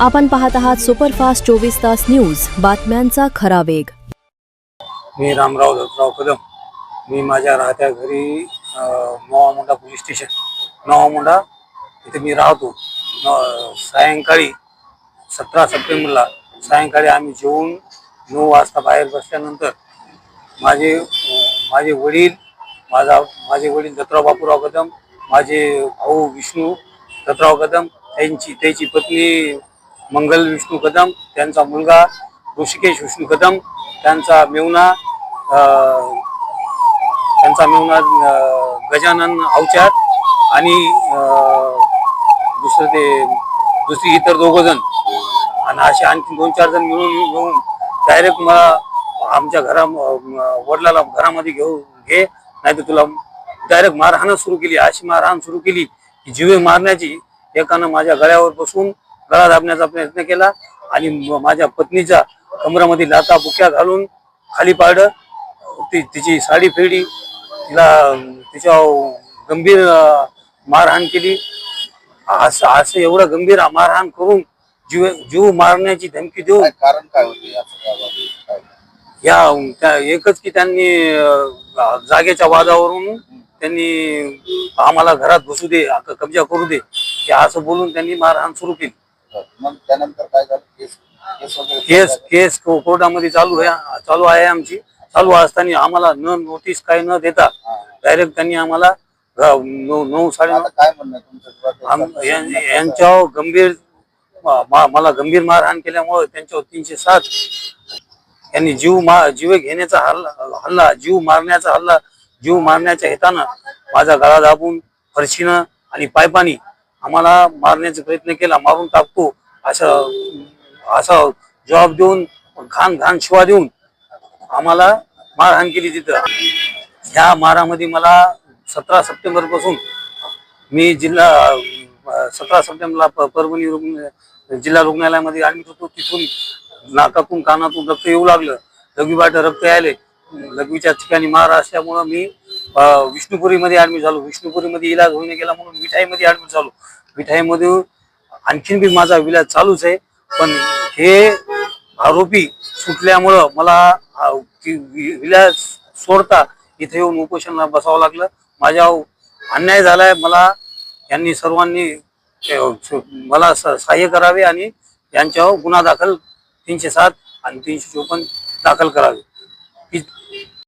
आपण पाहत आहात सुपरफास्ट चोवीस तास न्यूज. बातम्यांचा खरा वेग. मी रामराव दत्तराव कदम. मी माझ्या राहत्या घरी नवामुंडा पोलीस स्टेशन. नवामुंडा इथे मी राहतो. सायंकाळी सतरा सप्टेंबरला सायंकाळी आम्ही जेवून नऊ वाजता बाहेर बसल्यानंतर माझे माझे वडील माझा माझे वडील दत्तराव बापूराव कदम माझे भाऊ विष्णू दत्तराव कदम त्यांची त्याची पत्नी मंगल विष्णू कदम त्यांचा मुलगा ऋषिकेश विष्णू कदम त्यांचा मेवना त्यांचा मेवना गजानन अवचार आणि दुसरं ते दुसरी इतर दोघं जण. आणि असे आणखी दोन चार जण मिळून घेऊन डायरेक्ट मला आमच्या घरा वडिलाला घरामध्ये घेऊ घे नाही तर तुला डायरेक्ट मारहाण सुरू केली. अशी मारहाण सुरू केली की जीवे मारण्याची एकानं माझ्या गळ्यावर बसून गळा दाबण्याचा प्रयत्न केला आणि माझ्या पत्नीच्या कमरामध्ये लाता बुक्या घालून खाली पाडलं ती तिची साडी फेडी तिला तिच्या गंभीर मारहाण केली असं असं एवढं गंभीर मारहाण करून जीव जीव मारण्याची धमकी देऊन कारण काय होते? या त्या एकच की त्यांनी जागेच्या वादावरून त्यांनी आम्हाला घरात बसू दे कब्जा करू दे असं बोलून त्यांनी मारहाण सुरू केली. मग त्यानंतर काय झालं? केस केस वगैरे केस केस को- कोर्टामध्ये चालू आहे चालू आहे आमची. चालू असताना आम्हाला न नोटीस काय न देता. डायरेक्ट त्यांनी आम्हाला घ- नऊ नऊ साडे आता काय म्हणणं आहे तुमचं किंवा आम- त्याचं- यां- यांच्यावर गंभीर म- म- मला गंभीर मारहाण केल्यामुळे त्यांच्यावर तीनशे सात यांनी जीव मा जीव घेण्याचा हल्ला हल्ला जीव मारण्याचा हल्ला जीव मारण्याच्या हेतानं माझा गळा दाबून फरशीनं आणि पायपानी आम्हाला मारण्याचा प्रयत्न केला मारून टाकतो असं असा जॉब देऊन घाण घाण शिवा देऊन आम्हाला मारहाण केली तिथं. ह्या मारामध्ये मला सतरा सप्टेंबरपासून मी जिल्हा सतरा सप्टेंबरला परभणी रुग्ण जिल्हा रुग्णालयामध्ये ऍडमिट होतो. तिथून नाकातून कानातून रक्त येऊ लागलं. लघवीबाट रक्त यायले. लघवीच्या ठिकाणी मार असल्यामुळं मी विष्णुपुरीमध्ये ॲडमिट झालो. विष्णुपुरीमध्ये इलाज होऊन गेला म्हणून मिठाईमध्ये ॲडमिट झालो. मिठाईमध्ये आणखीन बी माझा विलाज चालूच आहे. पण हे आरोपी सुटल्यामुळं मला विलाज सोडता इथे येऊन उपोषणाला बसावं लागलं. माझ्या अन्याय झालाय. मला यांनी सर्वांनी मला स- सहाय्य करावे आणि यांच्यावर गुन्हा दाखल तीनशे सात आणि तीनशे चोपन्न दाखल करावे.